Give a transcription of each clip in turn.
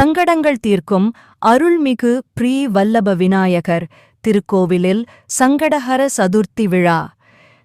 சங்கடங்கள் தீர்க்கும் அருள்மிகு ப்ரீ வல்லப விநாயகர் திருக்கோவிலில் சங்கடஹர சதுர்த்தி விழா.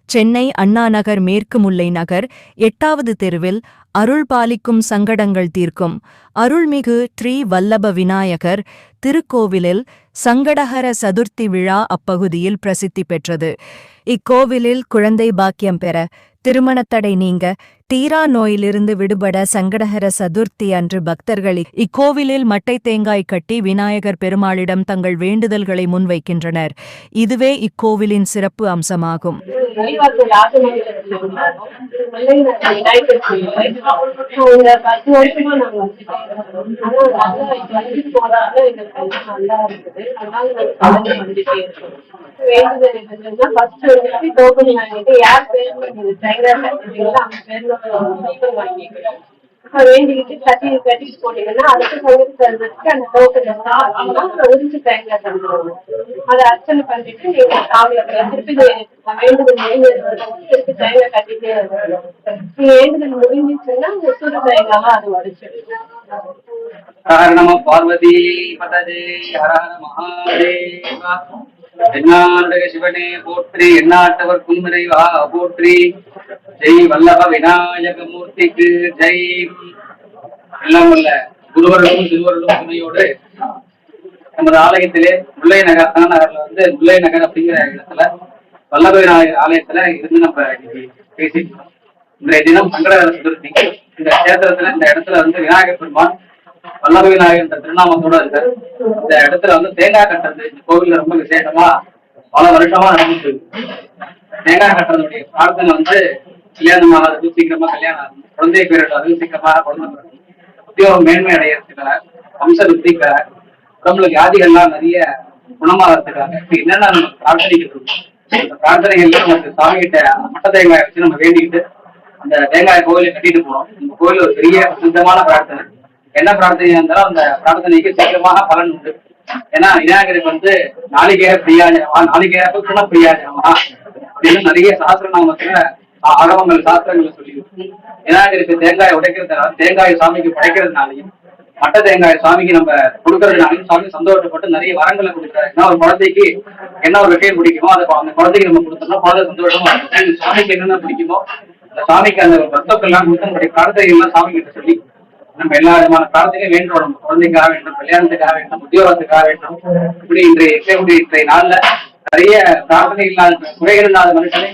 சென்னை அண்ணாநகர் மேற்கு முல்லை நகர் எட்டாவது தெருவில் அருள் பாலிக்கும் சங்கடங்கள் தீர்க்கும் அருள்மிகு ஸ்ரீ வல்லப விநாயகர் திருக்கோவிலில் சங்கடஹர சதுர்த்தி விழா அப்பகுதியில் பிரசித்தி பெற்றது. இக்கோவிலில் குழந்தை பாக்கியம் பெற திருமணத்தடை நீங்க தீரா நோயிலிருந்து விடுபட சங்கடஹர சதுர்த்தி அன்று பக்தர்கள் இக்கோவிலில் மட்டை தேங்காய் கட்டி விநாயகர் பெருமாளிடம் தங்கள் வேண்டுதல்களை முன்வைக்கின்றனர். இதுவே இக்கோவிலின் சிறப்பு அம்சமாகும். ரவிவாசல் ஆசிரியர்கள் விநாயகர் கோயில் பத்து வருஷமா நாங்க ஆனா வந்து போறாங்க எங்களுக்கு நல்லா இருக்குது அதனால நாங்க தொடர்ந்து வந்துட்டே இருக்கோம். வேண்டுதல் என்னன்னா ஃபர்ஸ்ட் வந்துட்டு டோக்கன் வாங்கிட்டு யார் பேர்ல ட்ரைனர் அவங்க பேர்ல வாங்கிக்கிறோம் வேண்டிக்கிட்டு கட்டி கட்டிட்டு போனீங்கன்னா அடுத்த சங்கத்து தருவதற்கு அந்த டோக்கன் பேங்க்ல அதை அர்ச்சனை பண்ணிட்டு நீங்க சாமி திருப்பி வேண்டுதல் முடிஞ்சது திருப்பி தேங்காய் கட்டிட்டே நீங்க வேண்டுதல் முடிஞ்சிச்சுன்னா சுடு தேங்காவா அது உடைச்சிடும் ஹர நம பார்வதி பதஜே ஹர ஹர மகாதேவா தென்னாண்டக சிவனே போற்றி எண்ணாட்டவர் குன்மறைவா போற்றி. ஜெய் வல்லப விநாயக மூர்த்திக்கு ஜெய். எல்லாம் உள்ள குருவர்களும் திருவர்களும் துணையோடு நமது ஆலயத்திலே முல்லை நகர் நகர்ல வந்து முல்லை நகர் அப்படிங்கிற இடத்துல வல்லப விநாயகர் ஆலயத்துல இருந்து நம்ம இன்னைக்கு பேசிட்டு இன்றைய தினம் சங்கடஹர சதுர்த்தி. இந்த கஷேத்திரத்துல இந்த இடத்துல வந்து விநாயகர் பெருமான் வல்லப விநாயகர் என்ற திருநாமத்தோட இருக்காரு. இந்த இடத்துல வந்து தேங்காய் கட்டுறது இந்த கோவில்ல ரொம்ப விசேஷமா பல வருஷமா நடந்துட்டு தேங்காய் கட்டுறதுடைய பிரார்த்தனை வந்து கல்யாணம் ஆகிறது சீக்கிரமா கல்யாணம் ஆகும் குழந்தை பேரிடாது அது சீக்கிரமா குழந்தை பிறக்கும் உத்தியோகம் மேன்மை அடையறதுக்காக வம்ச வித்திக்காக உடம்புல வியாதிகள்லாம் நிறைய குணமாகிறதுக்காக இப்படி என்னென்ன நம்ம பிரார்த்தனைக்கிட்டு அந்த பிரார்த்தனைகள்ல நமக்கு சாமி கிட்ட மட்ட தேங்காய் வச்சு நம்ம வேண்டிக்கிட்டு அந்த தேங்காய் கோயிலை கட்டிட்டு போனோம். இந்த கோயில் ஒரு பெரிய சுத்தமான பிரார்த்தனை. என்ன பிரார்த்தனையா இருந்தாலும் அந்த பிரார்த்தனைக்கு சீக்கிரமாக பலன் உண்டு. ஏன்னா விநாயகருக்கு வந்து நாளிகேர பிரியாஜனமா? நாளிகேர புத்தன பிரியாஜனமா அப்படின்னு நிறைய சாஸ்திர நாமத்துல ஆகமங்கள் சாஸ்திரங்கள் சொல்லி விநாயகருக்கு தேங்காய் உடைக்கிறதுனால தேங்காய் சாமிக்கு படைக்கிறதுனாலையும் மட்ட தேங்காய் சாமிக்கு நம்ம கொடுக்கறதுனாலையும் சாமி சந்தோஷப்பட்டு நிறைய வரங்களை கொடுக்குறாரு. ஏன்னா ஒரு குழந்தைக்கு என்ன ஒரு விஷயம் பிடிக்குமோ அதை அந்த குழந்தைக்கு நம்ம கொடுத்தோம்னா குழந்தை சந்தோஷமா இருக்கும். சாமிக்கு என்னென்ன பிடிக்குமோ அந்த சாமிக்கு அந்த பக்தர்கள்லாம் கொடுத்து நம்முடைய பிரார்த்தனைகள் எல்லாம் சாமி கிட்ட சொல்லி நம்ம எல்லா விதமான பிரார்த்தனையும் வேண்டும் நம்ம குழந்தைக்காக வேண்டும் கல்யாணத்துக்காக வேண்டும் உத்தியோகத்துக்காக வேண்டும் இப்படி இன்றைய இன்றைய நாள்ல நிறைய பிரார்த்தனை இல்லாத குறைகள் இல்லாத மனுஷனே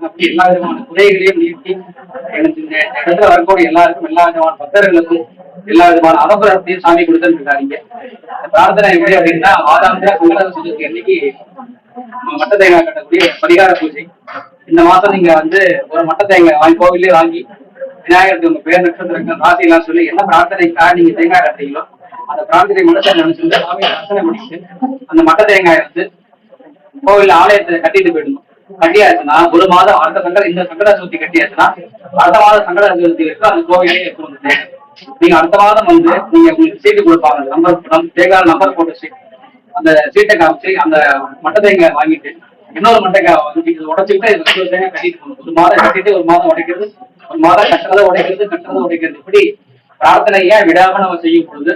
அப்படி எல்லா விதமான குறைகளையும் நீக்கி எனக்கு இந்த இடத்துல வரக்கூடிய எல்லாருக்கும் எல்லா விதமான பக்தர்களுக்கும் எல்லா விதமான அனுகிரகத்தையும் சாமி கொடுத்துருக்காங்க இந்த பிரார்த்தனை எப்படி அப்படின்னா மாதாந்திர சங்கர சதுர்த்தி அன்னைக்கு மட்ட தேங்காய் கட்டக்கூடிய பரிகார பூஜை. இந்த மாசம் நீங்க வந்து ஒரு மட்ட தேங்காய் வாங்கி கோவிலே வாங்கி விநாயகருக்கு உங்க பேர் நட்சத்திரங்கள் ராசி எல்லாம் சொல்லி என்ன பிரார்த்தனைக்காக நீங்க தேங்காய் கட்டுறீங்களோ அந்த பிரார்த்தனை மனசை நினைச்சிருந்து சாமியை பிரார்த்தனை முடிச்சு அந்த மட்ட தேங்காய் வந்து கோவில் ஆலயத்தை கட்டிட்டு போயிடணும். கட்டியாச்சுன்னா ஒரு மாதம் அடுத்த சங்கர இந்த சங்கட சதுர்த்தி கட்டியாச்சுன்னா அடுத்த மாதம் சங்கட வச்சு அந்த கோவிலே இருக்கும் நீங்க அடுத்த மாதம் வந்து நீங்க உங்களுக்கு சீட்டு கொடுப்பாங்க. நம்பர் நம் தேங்காய் நம்பர் போட்டு சீட் அந்த சீட்டை காமிச்சு அந்த மட்டை தேங்காய் வாங்கிட்டு இன்னொரு மட்டைக்காய் வந்து நீங்க உடைச்சுக்கிட்டு இது ரெண்டு தேங்காய் கட்டிட்டு போகணும். ஒரு மாதம் கட்டிட்டு ஒரு மாதம் உடைக்கிறது ஒரு மாதம் கட்டுறதை உடைக்கிறது கட்டுறதை உடைக்கிறது. இப்படி ஏன் விடாம நம்ம செய்யும் பொழுது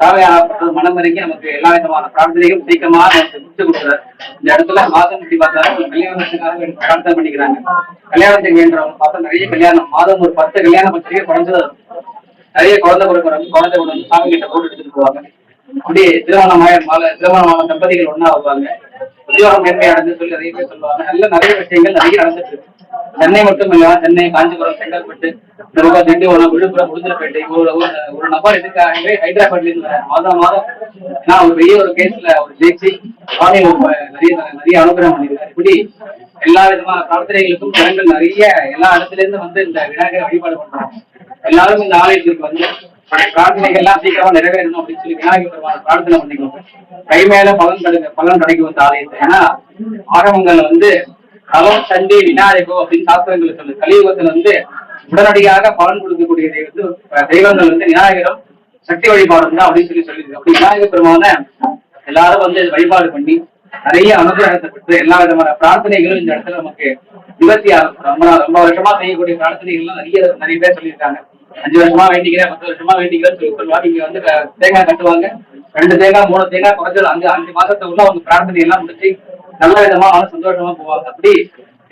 சாமியாகப்பட்டது மனம் இறங்கி நமக்கு எல்லா விதமான பிரார்த்தனையும் சீக்கிரமா நமக்கு முடிச்சு கொடுக்குறாரு இந்த இடத்துல மாதம் இப்படி பார்த்தாலும் கல்யாணத்துக்காக பிரார்த்தனை பண்ணிக்கிறாங்க. கல்யாணத்துக்கு வேண்டவங்க பார்த்தா நிறைய கல்யாணம். மாதம் ஒரு பத்து கல்யாணம் பத்திரிகை குறைஞ்சது நிறைய குழந்தை கொடுக்குறவங்க குழந்தை கொண்டு வந்து சாமி கிட்ட போட்டு எடுத்துட்டு போவாங்க. அப்படியே திருமணமாய மாலை திருமணமான தம்பதிகள் ஒண்ணா வருவாங்க. உத்தியோகம் மேன்மை அடைந்து சொல்லி நிறைய பேர் சொல்லுவாங்க. நல்ல நிறைய விஷயங்கள் நிறைய நடந்துட்டு இருக்கு. சென்னை மட்டும் இல்ல சென்னை காஞ்சிபுரம் செங்கல்பட்டு இந்த திண்டிவனம் விழுப்புரம் உளுந்தூர்பேட்டை ஒரு ஒரு நபர் இதுக்காகவே ஹைதராபாத்ல இருந்து மாதம் மாதம் நான் ஒரு பெரிய ஒரு கேஸ்ல ஒரு ஜெயிச்சு சுவாமி நிறைய நிறைய அனுகிரகம் பண்ணிருக்காரு இப்படி எல்லா விதமான பிரார்த்தனைகளுக்கும் ஜனங்கள் நிறைய எல்லா இடத்துல இருந்து வந்து இந்த விநாயகரை வழிபாடு பண்றாங்க. எல்லாரும் இந்த ஆலயத்திற்கு வந்து பிரார்த்தனைகள் எல்லாம் சீக்கிரமா நிறைவேறணும் அப்படின்னு சொல்லி விநாயகர் பெருமான பிரார்த்தனை பண்ணிக்கணும். கை மேல பலன் கிடைக்க பலன் கிடைக்கும் இந்த ஆலயத்தை. ஏன்னா ஆரம்பங்கள்ல வந்து கலம் சண்டி விநாயகோ அப்படின்னு சாஸ்திரங்கள் சொல்லுது. கலியுகத்துல வந்து உடனடியாக பலன் கொடுக்கக்கூடிய வந்து தெய்வங்கள் வந்து விநாயகரும் சக்தி வழிபாடு தான் அப்படின்னு சொல்லி சொல்லியிருக்கு அப்படி விநாயகர் பெருமான எல்லாரும் வந்து வழிபாடு பண்ணி நிறைய அனுகிரகத்தை பெற்று எல்லா விதமான பிரார்த்தனைகளும் இந்த இடத்துல நமக்கு நிவர்த்தி ஆகும். ரொம்ப ரொம்ப வருஷமா செய்யக்கூடிய பிரார்த்தனைகள்லாம் நிறைய நிறைய பேர் சொல்லியிருக்காங்க. அஞ்சு வருஷமா வேண்டிக்கிறேன் பத்து வருஷமா வேண்டிக்கிறேன்னு சொல்லி சொல்லுவாங்க இங்க வந்து தேங்காய் கட்டுவாங்க. ரெண்டு தேங்காய் மூணு தேங்காய் குறைஞ்சது அஞ்சு அஞ்சு மாசத்துக்குள்ள அவங்க பிரார்த்தனை எல்லாம் முடிச்சு நல்ல விதமா அவங்க சந்தோஷமா போவாங்க. அப்படி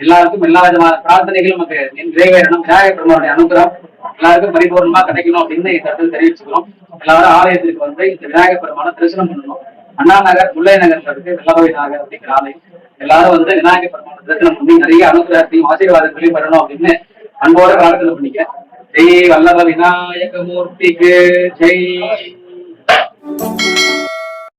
எல்லாருக்கும் எல்லா விதமான பிரார்த்தனைகளும் நமக்கு நிறைவேறணும். விநாயகர் பெருமானுடைய அனுகிரகம் எல்லாருக்கும் பரிபூர்ணமா கிடைக்கணும் அப்படின்னு இந்த இடத்துல தெரிவிச்சுக்கிறோம். எல்லாரும் ஆலயத்திற்கு வந்து இந்த விநாயகர் பெருமான தரிசனம் பண்ணணும். அண்ணா நகர் முல்லை நகர்ல இருக்கு வெள்ளவை நகர் அப்படிங்கிற ஆலயம். எல்லாரும் வந்து விநாயகர் பெருமான தரிசனம் பண்ணி நிறைய அனுகிரகத்தையும் ஆசீர்வாதங்களையும் பெறணும் அப்படின்னு அன்போட பிரார்த்தனை பண்ணிக்க ஜெய் வல்லப விநாயக மூர்த்திக்கு ஜெய்.